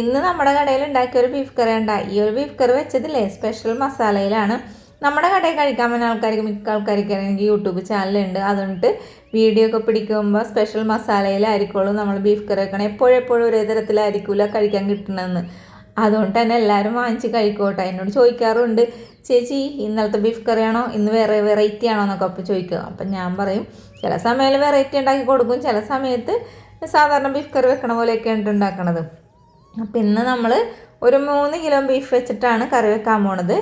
ഇന്ന് നമ്മുടെ കടയിൽ ഉണ്ടാക്കിയ ഒരു ബീഫ് കറി ഉണ്ടായി ഈ ഒരു ബീഫ് കറി വെച്ചതില്ലേ? സ്പെഷ്യൽ മസാലയിലാണ്. നമ്മുടെ കടയിൽ കഴിക്കാൻ പറ്റുന്ന ആൾക്കാർക്ക് മിക്ക ആൾക്കാർക്ക് എനിക്ക് യൂട്യൂബ് ചാനലുണ്ട് അതുകൊണ്ട് വീഡിയോ ഒക്കെ പിടിക്കുമ്പോൾ സ്പെഷ്യൽ മസാലയിലായിരിക്കുള്ളൂ നമ്മൾ ബീഫ് കറി വെക്കണം. എപ്പോഴെപ്പോഴും എപ്പോഴും ഒരേ തരത്തിലായിരിക്കില്ല കഴിക്കാൻ കിട്ടണമെന്ന് അതുകൊണ്ട് തന്നെ എല്ലാവരും വാങ്ങിച്ച് കഴിക്കോട്ടെ. എന്നോട് ചോദിക്കാറുണ്ട് ചേച്ചി ഇന്നലത്തെ ബീഫ് കറിയാണോ ഇന്ന് വേറെ വെറൈറ്റി ആണോ? എന്നൊക്കെ അപ്പോൾ ചോദിക്കുക അപ്പം ഞാൻ പറയും ചില സമയത്ത് വെറൈറ്റി ഉണ്ടാക്കി കൊടുക്കും. ചില സമയത്ത് സാധാരണ ബീഫ് കറി വെക്കണ പോലെയൊക്കെയാണ് ഉണ്ടാക്കണത്. അപ്പം ഇന്ന് നമ്മൾ ഒരു മൂന്ന് കിലോ ബീഫ് വെച്ചിട്ടാണ് കറി വെക്കാൻ പോണത്.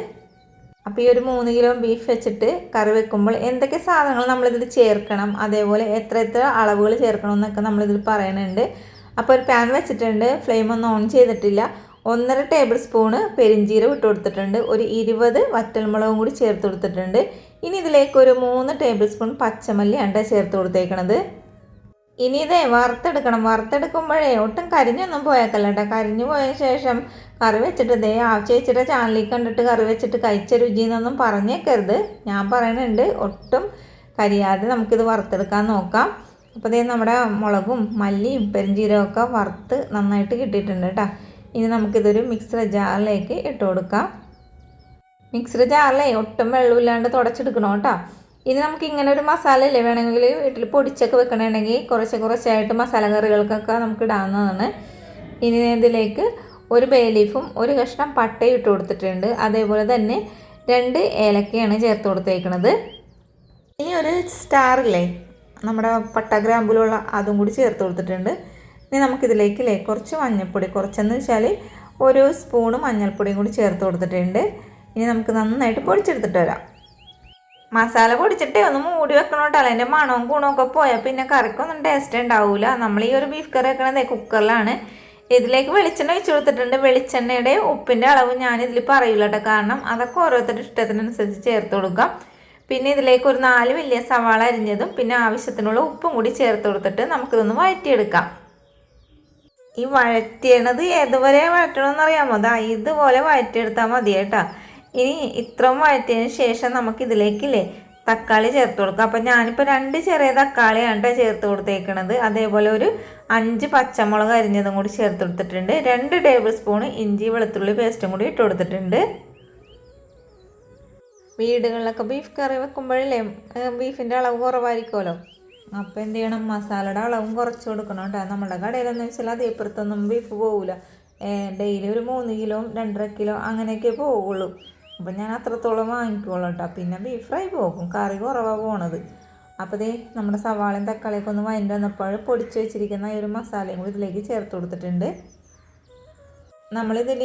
അപ്പോൾ ഈ ഒരു മൂന്ന് കിലോ ബീഫ് വെച്ചിട്ട് കറി വെക്കുമ്പോൾ എന്തൊക്കെ സാധനങ്ങൾ നമ്മളിതിൽ ചേർക്കണം അതേപോലെ എത്ര എത്ര അളവുകൾ ചേർക്കണം എന്നൊക്കെ നമ്മളിതിൽ പറയണുണ്ട്. അപ്പോൾ ഒരു പാൻ വെച്ചിട്ടുണ്ട് ഫ്ലെയിം ഒന്നും ഓൺ ചെയ്തിട്ടില്ല. ഒന്നര ടേബിൾ സ്പൂണ് പെരിഞ്ചീരം ഇട്ട് കൊടുത്തിട്ടുണ്ട് ഒരു ഇരുപത് വറ്റൽമുളകും കൂടി ചേർത്ത് കൊടുത്തിട്ടുണ്ട്. ഇനി ഇതിലേക്ക് ഒരു മൂന്ന് ടേബിൾ സ്പൂൺ പച്ചമല്ലി അണ്ട ചേർത്ത് കൊടുത്തേക്കണത്. ഇനി ഇതേ വറുത്തെടുക്കണം. വറുത്തെടുക്കുമ്പോഴേ ഒട്ടും കരിഞ്ഞൊന്നും പോയേക്കല്ല കേട്ടോ കരിഞ്ഞു പോയ ശേഷം കറി വെച്ചിട്ട് ദേ ആവശ്യച്ചിട്ട് ചാനലിൽ കണ്ടിട്ട് കറി വെച്ചിട്ട് കഴിച്ച രുചി എന്നൊന്നും പറഞ്ഞേക്കരുത്. ഞാൻ പറയുന്നുണ്ട് ഒട്ടും കരിയാതെ നമുക്കിത് വറുത്തെടുക്കാൻ നോക്കാം. അപ്പോൾ ദേ നമ്മുടെ മുളകും മല്ലിയും പെരിഞ്ചീരവും ഒക്കെ വറുത്ത് നന്നായിട്ട് കിട്ടിയിട്ടുണ്ട് കേട്ടോ ഇനി നമുക്കിതൊരു മിക്സർ ജാറിലേക്ക് ഇട്ട് കൊടുക്കാം. മിക്സർ ജാറിലേ ഒട്ടും വെള്ളമില്ലാണ്ട് തുടച്ചെടുക്കണം കേട്ടോ ഇനി നമുക്ക് ഇങ്ങനെ ഒരു മസാല ഇല്ലേ വേണമെങ്കിൽ വീട്ടിൽ പൊടിച്ചൊക്കെ വെക്കണമെങ്കിൽ കുറച്ച് കുറച്ചായിട്ട് മസാല കറികൾക്കൊക്കെ നമുക്ക് ഇടാവുന്നതാണ്. ഇനി ഇതിലേക്ക് ഒരു ബേ ലീഫും ഒരു കഷ്ണം പട്ടയും ഇട്ട് കൊടുത്തിട്ടുണ്ട്. അതേപോലെ തന്നെ രണ്ട് ഏലക്കയാണ് ചേർത്ത് കൊടുത്തേക്കുന്നത് ഇനി ഒരു സ്റ്റാറില്ലേ നമ്മുടെ പട്ട ഗ്രാമ്പിലുള്ള അതും കൂടി ചേർത്ത് കൊടുത്തിട്ടുണ്ട്. ഇനി നമുക്കിതിലേക്കില്ലേ കുറച്ച് മഞ്ഞൾപ്പൊടി കുറച്ചെന്ന് വെച്ചാൽ ഒരു സ്പൂണ് മഞ്ഞൾപ്പൊടിയും കൂടി ചേർത്ത് കൊടുത്തിട്ടുണ്ട്. ഇനി നമുക്ക് നന്നായിട്ട് പൊടിച്ചെടുത്തിട്ട് വരാം. മസാല പൊടിച്ചിട്ട് ഒന്ന് മൂടി വെക്കണോട്ടോ. അതിന്റെ മണവും ഗുണമൊക്കെ പോയാൽ പിന്നെ കറിക്കൊന്നും ടേസ്റ്റ് ഉണ്ടാവില്ല നമ്മൾ ഈ ഒരു ബീഫ് കറി വെക്കണത് കുക്കറിലാണ് ഇതിലേക്ക് വെളിച്ചെണ്ണ ഒഴിച്ചു കൊടുത്തിട്ടുണ്ട്. വെളിച്ചെണ്ണയുടെ ഉപ്പിന്റെ അളവ് ഞാൻ ഇതിൽ പറയില്ല കേട്ടോ കാരണം അതൊക്കെ ഓരോരുത്തരുടെ ഇഷ്ടത്തിനനുസരിച്ച് ചേർത്ത് കൊടുക്കാം. പിന്നെ ഇതിലേക്ക് ഒരു നാല് വലിയ സവാള അരിഞ്ഞതും പിന്നെ ആവശ്യത്തിനുള്ള ഉപ്പും കൂടി ചേർത്ത് കൊടുത്തിട്ട് നമുക്കിതൊന്ന് വഴറ്റിയെടുക്കാം. ഈ വഴറ്റിയണത് ഏതുവരെ വഴറ്റണമെന്ന് അറിയാമോ ദാ ഇതുപോലെ വഴറ്റിയെടുത്താൽ മതി കേട്ടോ ഇനി ഇത്രയും വഴറ്റിയതിന് ശേഷം നമുക്ക് ഇതിലേക്കില്ലേ തക്കാളി ചേർത്ത് കൊടുക്കാം. അപ്പം ഞാനിപ്പോൾ രണ്ട് ചെറിയ തക്കാളിയാണ് കേട്ടോ ചേർത്ത് കൊടുത്തേക്കണത്. അതേപോലെ ഒരു അഞ്ച് പച്ചമുളക് അരിഞ്ഞതും കൂടി ചേർത്ത് കൊടുത്തിട്ടുണ്ട്. രണ്ട് ടേബിൾ സ്പൂൺ ഇഞ്ചി വെളുത്തുള്ളി പേസ്റ്റും കൂടി ഇട്ട് കൊടുത്തിട്ടുണ്ട്. വീടുകളിലൊക്കെ ബീഫ് കറി വെക്കുമ്പോഴല്ലേ ബീഫിന്റെ അളവ് കുറവായിരിക്കുമല്ലോ? അപ്പോൾ എന്ത് ചെയ്യണം? മസാലയുടെ അളവും കുറച്ച് കൊടുക്കണം കേട്ടോ നമ്മുടെ കടയിലെന്ന് വെച്ചാൽ അതേപ്പുറത്തൊന്നും ബീഫ് പോകില്ല ഡെയിലി ഒരു മൂന്ന് കിലോ രണ്ടര കിലോ അങ്ങനെയൊക്കെ പോവുള്ളൂ. അപ്പം ഞാൻ അത്രത്തോളം വാങ്ങിക്കുള്ളൂ കേട്ടോ പിന്നെ ബീഫ് ഫ്രൈ പോകും. കറി കുറവാണ് പോണത്. അപ്പോൾ ദേ നമ്മുടെ സവാളയും തക്കാളിയൊക്കെ ഒന്ന് വഴണ്ട് വന്നപ്പോൾ പൊടിച്ച് വെച്ചിരിക്കുന്ന ഈ ഒരു മസാലയും കൂടി ഇതിലേക്ക് ചേർത്ത് കൊടുത്തിട്ടുണ്ട്. നമ്മളിതിൽ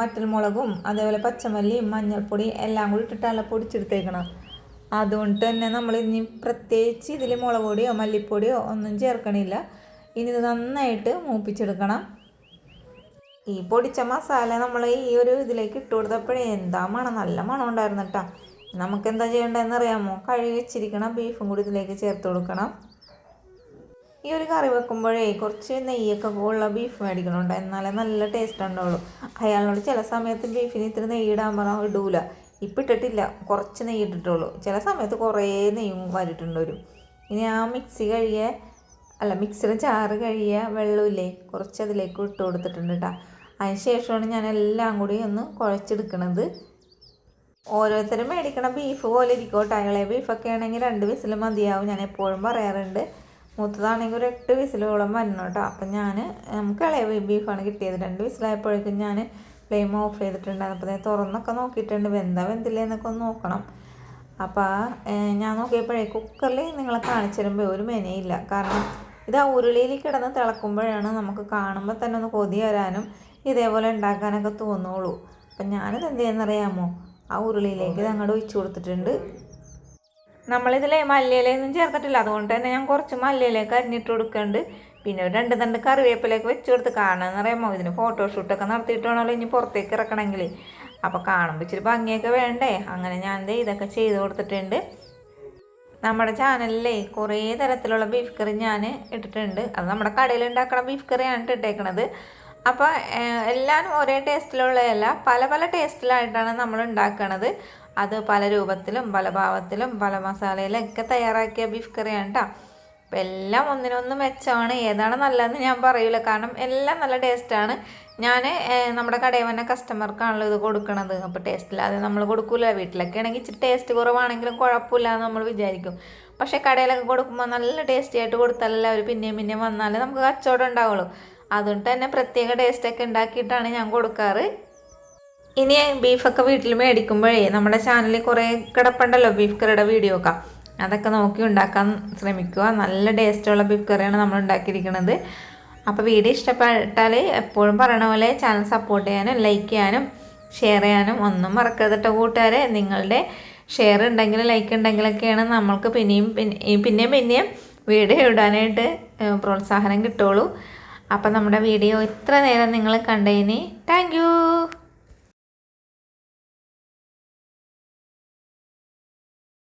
മറ്റൽമുളകും അതേപോലെ പച്ചമല്ലിയും മഞ്ഞൾപ്പൊടി എല്ലാം കൂടി ഇട്ടിട്ടല്ല പൊടിച്ചെടുത്തേക്കണം. അതുകൊണ്ട് തന്നെ നമ്മൾ ഇനി പ്രത്യേകിച്ച് ഇതിൽ മുളക് പൊടിയോ മല്ലിപ്പൊടിയോ ഒന്നും ചേർക്കണില്ല. ഇനി ഇത് നന്നായിട്ട് മൂപ്പിച്ചെടുക്കണം. ഈ പൊടിച്ച മസാല നമ്മൾ ഈ ഒരു ഇതിലേക്ക് ഇട്ട് കൊടുത്തപ്പോഴേ എന്താ മണം നല്ല മണം ഉണ്ടായിരുന്നു കേട്ടോ നമുക്ക് എന്താ ചെയ്യേണ്ടതെന്ന് അറിയാമോ? കഴുകി വെച്ചിരിക്കണം ബീഫും കൂടി ഇതിലേക്ക് ചേർത്ത് കൊടുക്കണം. ഈ ഒരു കറി വെക്കുമ്പോഴേ കുറച്ച് നെയ്യൊക്കെ ഉള്ള ബീഫ് മേടിക്കണുണ്ട്. എന്നാലേ നല്ല ടേസ്റ്റ് ഉണ്ടാവുള്ളൂ. അയാളോട് ചില സമയത്ത് ബീഫിന് ഇത്തിരി നെയ്യ് ഇടാൻ പറഞ്ഞാൽ ഇടൂല. ഇപ്പം ഇട്ടിട്ടില്ല. കുറച്ച് നെയ്യ് ഇട്ടിട്ടുള്ളൂ. ചില സമയത്ത് കുറേ നെയ്യും വരിട്ടുണ്ട് വരും. ഇനി ആ മിക്സി കഴിയ അല്ല മിക്സിയുടെ ചാറ് കഴിയ വെള്ളമില്ലേ? കുറച്ച് അതിലേക്ക് ഇട്ട് കൊടുത്തിട്ടുണ്ട് കേട്ടോ അതിന് ശേഷമാണ് ഞാൻ എല്ലാം കൂടി ഒന്ന് കുഴച്ചെടുക്കണത്. ഓരോരുത്തരും മേടിക്കണ ബീഫ് പോലെ ഇരിക്കോട്ടെ. അയാളെ ബീഫൊക്കെ ആണെങ്കിൽ രണ്ട് വിസിൽ മതിയാവും. ഞാൻ എപ്പോഴും പറയാറുണ്ട് മൂത്തതാണെങ്കിൽ ഒരു എട്ട് വിസിലോളം വരണം കേട്ടോ. അപ്പം ഞാൻ നമുക്ക് ഇളയ ബീഫാണ് കിട്ടിയത്. രണ്ട് വിസിലായപ്പോഴേക്കും ഞാൻ ഫ്ലെയിം ഓഫ് ചെയ്തിട്ടുണ്ടായിരുന്നു അപ്പോൾ ഞാൻ തുറന്നൊക്കെ നോക്കിയിട്ടുണ്ട്. വെന്താ വെന്തില്ലേ എന്നൊക്കെ ഒന്ന് നോക്കണം. അപ്പോൾ ഞാൻ നോക്കിയപ്പോഴേ കുക്കറിൽ നിങ്ങളെ കാണിച്ചു തരുമ്പോൾ ഒരു മെനയില്ല കാരണം ഇത് ആ ഉരുളിയിൽ കിടന്ന് തിളക്കുമ്പോഴാണ് നമുക്ക് കാണുമ്പോൾ തന്നെ ഒന്ന് കൊതി വരാനും ഇതേപോലെ ഉണ്ടാക്കാനൊക്കെ തോന്നുള്ളൂ. അപ്പം ഞാനിത് എന്ത് ചെയ്യുന്നറിയാമോ? ആ ഉരുളിയിലേക്ക് ഇത് അങ്ങോട്ട് ഒഴിച്ചു കൊടുത്തിട്ടുണ്ട്. നമ്മളിതിലെ മല്ലിയിലൊന്നും ചേർത്തിട്ടില്ല. അതുകൊണ്ട് തന്നെ ഞാൻ കുറച്ച് മല്ലിയിലേക്ക് അരിഞ്ഞിട്ട് കൊടുക്കുന്നുണ്ട്. പിന്നെ ഒരു രണ്ട് തണ്ട് കറിവേപ്പിലേക്ക് വെച്ച് കൊടുത്ത് കാണാമെന്ന് അറിയാമോ ഇതിന് ഫോട്ടോഷൂട്ടൊക്കെ നടത്തിയിട്ട് വേണമല്ലോ ഇനി പുറത്തേക്ക് ഇറക്കണമെങ്കിൽ. അപ്പോൾ കാണുമ്പോൾ ഇച്ചിരി ഭംഗിയൊക്കെ വേണ്ടേ? അങ്ങനെ ഞാൻ ഇതൊക്കെ ചെയ്ത് കൊടുത്തിട്ടുണ്ട്. നമ്മുടെ ചാനലിലേ കുറേ തരത്തിലുള്ള ബീഫ് കറി ഞാൻ ഇട്ടിട്ടുണ്ട്. അത് നമ്മുടെ കടയിൽ ഉണ്ടാക്കണ ബീഫ് കറിയാണ് ഇട്ടേക്കണത്. അപ്പോൾ എല്ലാം ഒരേ ടേസ്റ്റിലുള്ളതല്ല പല പല ടേസ്റ്റിലായിട്ടാണ് നമ്മൾ ഉണ്ടാക്കണത്. അത് പല രൂപത്തിലും പല ഭാവത്തിലും പല മസാലയിലൊക്കെ തയ്യാറാക്കിയ ബീഫ് കറിയാണ് കേട്ടോ അപ്പം എല്ലാം ഒന്നിനൊന്ന് മെച്ചമാണ് ഏതാണ് നല്ലതെന്ന് ഞാൻ പറയില്ല കാരണം എല്ലാം നല്ല ടേസ്റ്റാണ്. ഞാൻ നമ്മുടെ കടയിൽ തന്നെ കസ്റ്റമർക്കാണല്ലോ ഇത് കൊടുക്കണത്. അപ്പോൾ ടേസ്റ്റ് ഇല്ലാതെ നമ്മൾ കൊടുക്കില്ല വീട്ടിലൊക്കെ ആണെങ്കിൽ ഇച്ചിരി ടേസ്റ്റ് കുറവാണെങ്കിലും കുഴപ്പമില്ല എന്ന് നമ്മൾ വിചാരിക്കും. പക്ഷേ കടയിലൊക്കെ കൊടുക്കുമ്പോൾ നല്ല ടേസ്റ്റി ആയിട്ട് കൊടുത്താലല്ല അവർ പിന്നെയും പിന്നെയും വന്നാലേ നമുക്ക് കച്ചവടം ഉണ്ടാവുള്ളൂ. അതുകൊണ്ട് തന്നെ പ്രത്യേക ടേസ്റ്റൊക്കെ ഉണ്ടാക്കിയിട്ടാണ് ഞാൻ കൊടുക്കാറ്. ഇനി ബീഫൊക്കെ വീട്ടിൽ മേടിക്കുമ്പോഴേ നമ്മുടെ ചാനലിൽ കുറേ കിടപ്പുണ്ടല്ലോ ബീഫ് കറിയുടെ വീഡിയോ ഒക്കെ അതൊക്കെ നോക്കി ഉണ്ടാക്കാൻ ശ്രമിക്കുക. നല്ല ടേസ്റ്റുള്ള ബീഫ് കറിയാണ് നമ്മൾ ഉണ്ടാക്കിയിരിക്കുന്നത്. അപ്പോൾ വീഡിയോ ഇഷ്ടപ്പെട്ടാൽ എപ്പോഴും പറയണ പോലെ ചാനൽ സപ്പോർട്ട് ചെയ്യാനും ലൈക്ക് ചെയ്യാനും ഷെയർ ചെയ്യാനും ഒന്നും മറക്കരുത് കേട്ടോ കൂട്ടുകാരെ. നിങ്ങളുടെ ഷെയർ ഉണ്ടെങ്കിൽ ലൈക്ക് ഉണ്ടെങ്കിലൊക്കെയാണ് നമ്മൾക്ക് പിന്നെയും പിന്നെയും പിന്നെയും വീഡിയോ ഇടാനായിട്ട് പ്രോത്സാഹനം കിട്ടുള്ളൂ. അപ്പം നമ്മുടെ വീഡിയോ ഇത്ര നേരം നിങ്ങൾ കണ്ടതിന് താങ്ക്